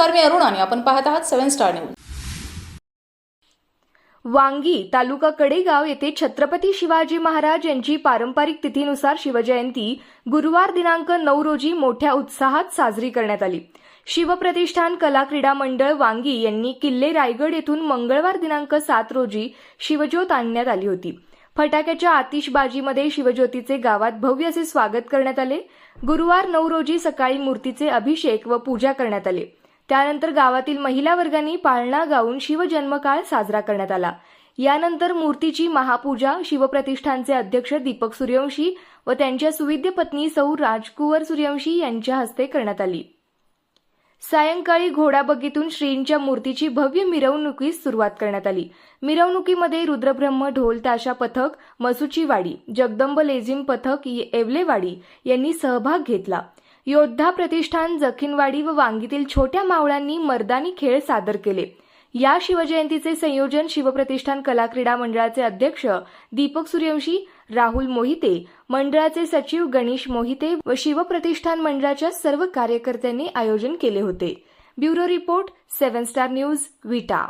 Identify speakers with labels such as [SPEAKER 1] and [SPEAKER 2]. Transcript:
[SPEAKER 1] नमस्कार मी अरुण आणि आपण पाहत आहात सेव्हन स्टार न्यूज.
[SPEAKER 2] वांगी तालुका कडेगाव येथे छत्रपती शिवाजी महाराज यांची पारंपरिक तिथीनुसार शिवजयंती गुरुवार दिनांक नऊ रोजी मोठ्या उत्साहात साजरी करण्यात आली. शिवप्रतिष्ठान कला क्रीडा मंडळ वांगी यांनी किल्ले रायगड येथून मंगळवार दिनांक सात रोजी शिवज्योत आणण्यात आली होती. फटाक्याच्या आतिषबाजीमध्ये शिवज्योतीचे गावात भव्य असे स्वागत करण्यात आले. गुरुवार नऊ रोजी सकाळी मूर्तीचे अभिषेक व पूजा करण्यात आले. त्यानंतर गावातील महिला वर्गांनी पाळणा गाऊन शिवजन्मकाळ साजरा करण्यात आला. यानंतर मूर्तीची महापूजा शिवप्रतिष्ठानचे अध्यक्ष दीपक सूर्यवंशी व त्यांच्या सुविद्य पत्नी सौ राजकुवर सूर्यवंशी यांच्या हस्ते करण्यात आली. सायंकाळी घोडाबगीतून श्रींच्या मूर्तीची भव्य मिरवणुकीस सुरुवात करण्यात आली. मिरवणुकीमध्ये रुद्रब्रह्म ढोल ताशा पथक मसुचीवाडी जगदंब लेझिम पथक येवलेवाडी यांनी सहभाग घेतला. योद्धा प्रतिष्ठान जखीनवाडी व वांगीतील छोट्या मावळांनी मर्दानी खेळ सादर केले. या शिवजयंतीचे संयोजन शिवप्रतिष्ठान कला क्रीडा मंडळाचे अध्यक्ष दीपक सूर्यवंशी राहुल मोहिते मंडळाचे सचिव गणेश मोहिते व शिवप्रतिष्ठान मंडळाच्या सर्व कार्यकर्त्यांनी आयोजन केले होते. Bureau report seven star news Vita.